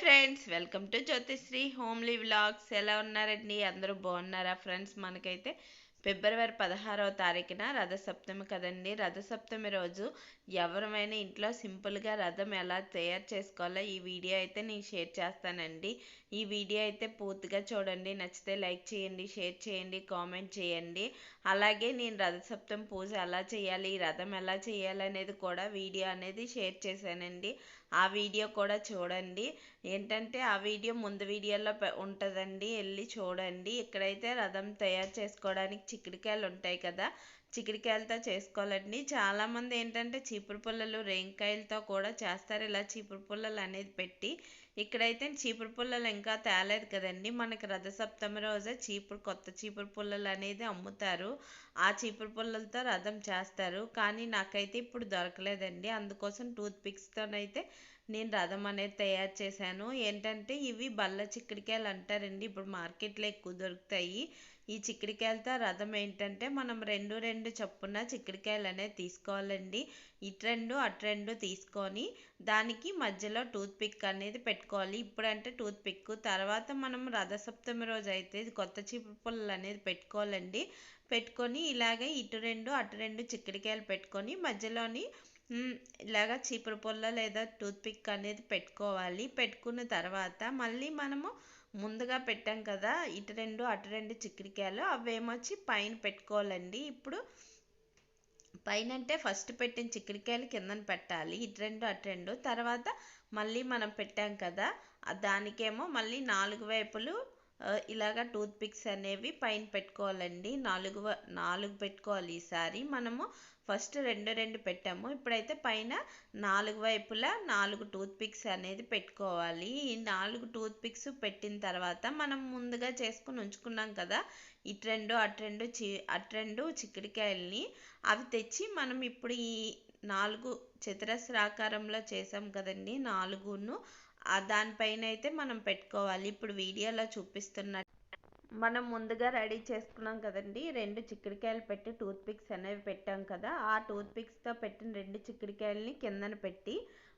Friends welcome to Jyothisri homely vlogs ఎలా ఉన్నారండి అందరూ బాగున్నారా ఫ్రెండ్స్ మనకైతే ఫిబ్రవరి పదహారవ తారీఖున రథసప్తమి కదండి. రథసప్తమి రోజు ఎవరమైనా ఇంట్లో సింపుల్గా రథం ఎలా తయారు చేసుకోవాలో ఈ వీడియో అయితే నేను షేర్ చేస్తానండి. ఈ వీడియో అయితే పూర్తిగా చూడండి. నచ్చితే లైక్ చేయండి షేర్ చేయండి కామెంట్ చేయండి. అలాగే నేను రథసప్తమి పూజ ఎలా చేయాలి ఈ రథం ఎలా చేయాలి అనేది కూడా వీడియో అనేది షేర్ చేశానండి. ఆ వీడియో కూడా చూడండి. ఏంటంటే ఆ వీడియో ముందు వీడియోలో ఉంటుందండి. వెళ్ళి చూడండి. ఇక్కడైతే రథం తయారు చేసుకోవడానికి చిక్కుడుకాయలు ఉంటాయి కదా. చిక్కుడుకాయలతో చేసుకోవాలండి. చాలామంది ఏంటంటే చీపురు పుల్లలు రేంకాయలతో కూడా చేస్తారు. ఇలా చీపురు పుల్లలు అనేది పెట్టి ఇక్కడైతే చీపురు పుల్లలు ఇంకా తేలేదు కదండి. మనకి రథసప్తమి రోజే చీపురు కొత్త చీపురు పుల్లలు అనేది అమ్ముతారు. ఆ చీపురు పుల్లలతో రథం చేస్తారు. కానీ నాకైతే ఇప్పుడు దొరకలేదండి. అందుకోసం టూత్ పిక్స్తోనైతే నేను రథం అనేది తయారు చేశాను. ఏంటంటే ఇవి బల్ల చిక్కుడుకాయలు అంటారండి. ఇప్పుడు మార్కెట్లో ఎక్కువ దొరుకుతాయి. ఈ చిక్కుడుకాయలతో రథం ఏంటంటే మనం రెండు రెండు చొప్పున చిక్కుడుకాయలు అనేది తీసుకోవాలండి. ఇటు రెండు అటు రెండు తీసుకొని దానికి మధ్యలో టూత్ పిక్ అనేది పెట్టుకోవాలి. ఇప్పుడంటే టూత్ పిక్. తర్వాత మనం రథసప్తమి రోజు అయితే కొత్త చీపురు అనేది పెట్టుకోవాలండి. పెట్టుకొని ఇలాగే ఇటు రెండు అటు రెండు చిక్కుడుకాయలు పెట్టుకొని మధ్యలోని ఇలాగా చీపురు పుల్ల లేదా టూత్పిక్ అనేది పెట్టుకోవాలి. పెట్టుకున్న తర్వాత మళ్ళీ మనము ముందుగా పెట్టాం కదా ఇటు రెండు అటు రెండు చిక్కుడుకాయలు అవేమొచ్చి పైన పెట్టుకోవాలండి. ఇప్పుడు పైన అంటే ఫస్ట్ పెట్టిన చిక్కుడికాయలు కిందన పెట్టాలి ఇటు రెండు అటు రెండు. తర్వాత మళ్ళీ మనం పెట్టాం కదా దానికేమో మళ్ళీ నాలుగు వైపులు ఇలాగ టూత్ పిక్స్ అనేవి పైన పెట్టుకోవాలండి. నాలుగు వ- నాలుగు పెట్టుకోవాలి ఈసారి. మనము ఫస్ట్ రెండు రెండు పెట్టాము. ఇప్పుడైతే పైన నాలుగు వైపులా నాలుగు టూత్ పిక్స్ అనేది పెట్టుకోవాలి. ఈ నాలుగు టూత్ పిక్స్ పెట్టిన తర్వాత మనం ముందుగా చేసుకుని ఉంచుకున్నాం కదా ఇటు రెండు అటు రెండు చి అటు రెండు చిక్కుడుకాయల్ని అవి తెచ్చి మనం ఇప్పుడు ఈ నాలుగు చతురస్రాకారంలో చేసాం కదండి నాలుగును దానిపైన అయితే మనం పెట్టుకోవాలి. ఇప్పుడు వీడియోలో చూపిస్తున్న మనం ముందుగా రెడీ చేసుకున్నాం కదండి. రెండు చిక్కుడుకాయలు పెట్టి టూత్ పిక్స్ అనేవి పెట్టాం కదా. ఆ టూత్ పిక్స్తో పెట్టిన రెండు చిక్కుడుకాయలని కిందన పెట్టి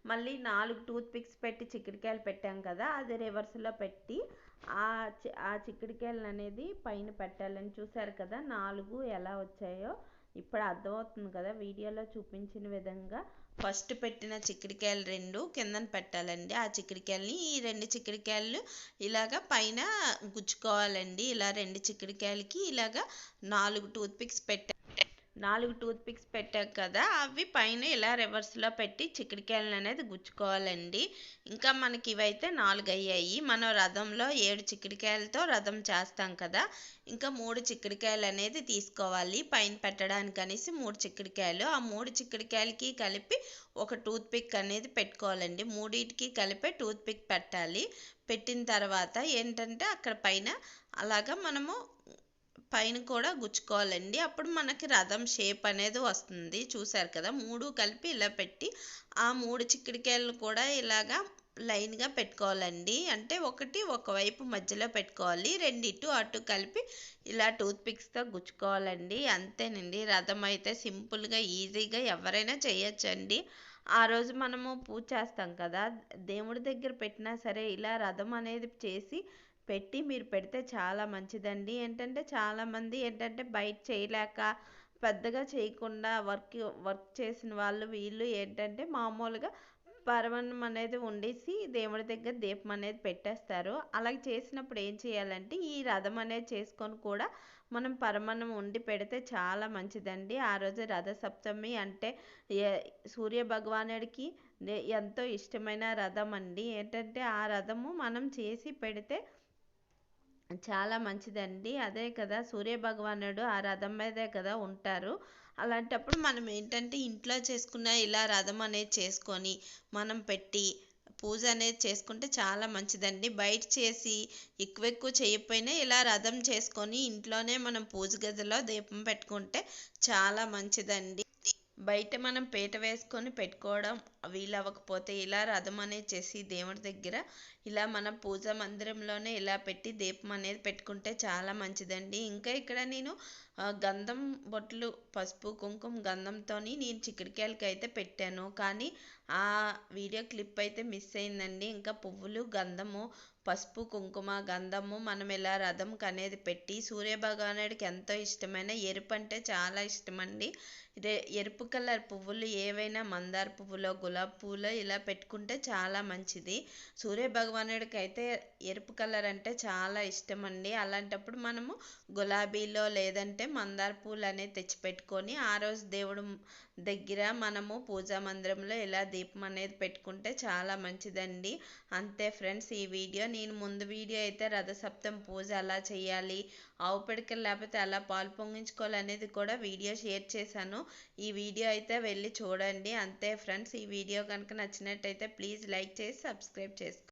మళ్ళీ నాలుగు టూత్ పిక్స్ పెట్టి చిక్కుడుకాయలు పెట్టాం కదా. అది రివర్స్లో పెట్టి ఆ ఆ చిక్కుడుకాయలు అనేది పైన పెట్టాలని చూసారు కదా. నాలుగు ఎలా వచ్చాయో ఇప్పుడు అర్థమవుతుంది కదా. వీడియోలో చూపించిన విధంగా ఫస్ట్ పెట్టిన చిక్కుడుకాయలు రెండు కిందన పెట్టాలండి. ఆ చిక్కుడుకాయలని ఈ రెండు చిక్కుడుకాయలు ఇలాగా పైన గుచ్చుకోవాలండి. ఇలా రెండు చిక్కుడుకాయలకి ఇలాగా నాలుగు టూత్ పిక్స్ పెట్టా నాలుగు టూత్ పిక్స్ పెట్టాం కదా అవి పైన ఇలా రివర్స్లో పెట్టి చిక్కుడుకాయలను అనేది గుచ్చుకోవాలండి. ఇంకా మనకి ఇవైతే నాలుగు అయ్యాయి మనం రథంలో ఏడు చిక్కుడుకాయలతో రథం చేస్తాం కదా ఇంకా మూడు చిక్కుడుకాయలు అనేది తీసుకోవాలి. పైన పెట్టడానికి అనేసి మూడు చిక్కుడుకాయలు. ఆ మూడు చిక్కుడుకాయలకి కలిపి ఒక టూత్ పిక్ అనేది పెట్టుకోవాలండి. మూడింటికి కలిపే టూత్ పిక్ పెట్టాలి. పెట్టిన తర్వాత ఏంటంటే అక్కడ పైన అలాగా మనము పైన కూడా గుచ్చుకోవాలండి. అప్పుడు మనకి రథం షేప్ అనేది వస్తుంది. చూసారు కదా మూడు కలిపి ఇలా పెట్టి ఆ మూడు చిక్కుడుకాయలను కూడా ఇలాగా లైన్గా పెట్టుకోవాలండి. అంటే ఒకటి ఒకవైపు మధ్యలో పెట్టుకోవాలి. రెండిటు అటు కలిపి ఇలా టూత్ పిక్స్తో గుచ్చుకోవాలండి. అంతేనండి. రథం అయితే సింపుల్గా ఈజీగా ఎవరైనా చేయొచ్చండి. ఆ రోజు మనము పూజ చేస్తాం కదా దేవుడి దగ్గర పెట్టినా సరే ఇలా రథం అనేది చేసి పెట్టి మీరు పెడితే చాలా మంచిదండి. ఏంటంటే చాలామంది ఏంటంటే బయట చేయలేక పెద్దగా చేయకుండా వర్క్ వర్క్ చేసిన వాళ్ళు వీళ్ళు ఏంటంటే మామూలుగా పరమాన్నం అనేది వండేసి దేవుడి దగ్గర దీపం అనేది పెట్టేస్తారు. అలాగే చేసినప్పుడు ఏం చేయాలంటే ఈ రథం అనేది చేసుకొని కూడా మనం పరమాన్నం వండి పెడితే చాలా మంచిదండి. ఆ రోజు రథ సప్తమి అంటే సూర్య భగవానుడికి ఎంతో ఇష్టమైన రథం అండి. ఏంటంటే ఆ రథము మనం చేసి పెడితే చాలా మంచిదండి. అదే కదా సూర్య భగవానుడు ఆ రథం మీదే కదా ఉంటారు. అలాంటప్పుడు మనం ఏంటంటే ఇంట్లో చేసుకున్న ఇలా రథం అనేది చేసుకొని మనం పెట్టి పూజ అనేది చేసుకుంటే చాలా మంచిదండి. బయట చేసి ఎక్కువ ఎక్కువ చేయకపోయినా ఇలా రథం చేసుకొని ఇంట్లోనే మనం పూజ గదిలో దీపం పెట్టుకుంటే చాలా మంచిదండి. బయట మనం పీట వేసుకొని పెట్టుకోవడం వీలవ్వకపోతే ఇలా రథం అనేది చేసి దేవుడి దగ్గర ఇలా మన పూజ మందిరంలోనే ఇలా పెట్టి దీపం అనేది పెట్టుకుంటే చాలా మంచిదండి. ఇంకా ఇక్కడ నేను గంధం బొట్లు పసుపు కుంకుమ గంధంతో నేను చిక్కుడుకాయలకి అయితే పెట్టాను. కానీ ఆ వీడియో క్లిప్ అయితే మిస్ అయిందండి. ఇంకా పువ్వులు గంధము పసుపు కుంకుమ గంధము మనం ఇలా రథంకి అనేది పెట్టి సూర్యభగవానుడికి ఎంతో ఇష్టమైన ఎరుపు అంటే చాలా ఇష్టమండి. ఎరుపు కలర్ పువ్వులు ఏవైనా మందార పువ్వులో గులాబీ పువ్వులో ఇలా పెట్టుకుంటే చాలా మంచిది. సూర్య భగవానుడికి అయితే ఎరుపు కలర్ అంటే చాలా ఇష్టం అండి అలాంటప్పుడు మనము గులాబీలో లేదంటే మందార పూలు అనేది తెచ్చిపెట్టుకొని ఆ రోజు దేవుడు దగ్గర మనము పూజా మందిరంలో ఇలా దీపం అనేది పెట్టుకుంటే చాలా మంచిదండి. అంతే ఫ్రెండ్స్ ఈ వీడియో నేను ముందు వీడియో అయితే రథసప్తం పూజ ఎలా చేయాలి ఆవు పిడకలు లేకపోతే ఎలా పాలు పొంగించుకోవాలనేది కూడా వీడియో షేర్ చేశాను. ఈ వీడియో అయితే వెళ్ళి చూడండి. అంతే ఫ్రెండ్స్ ఈ వీడియో కనుక నచ్చినట్టయితే ప్లీజ్ లైక్ చేసి సబ్స్క్రైబ్ చేసుకోండి.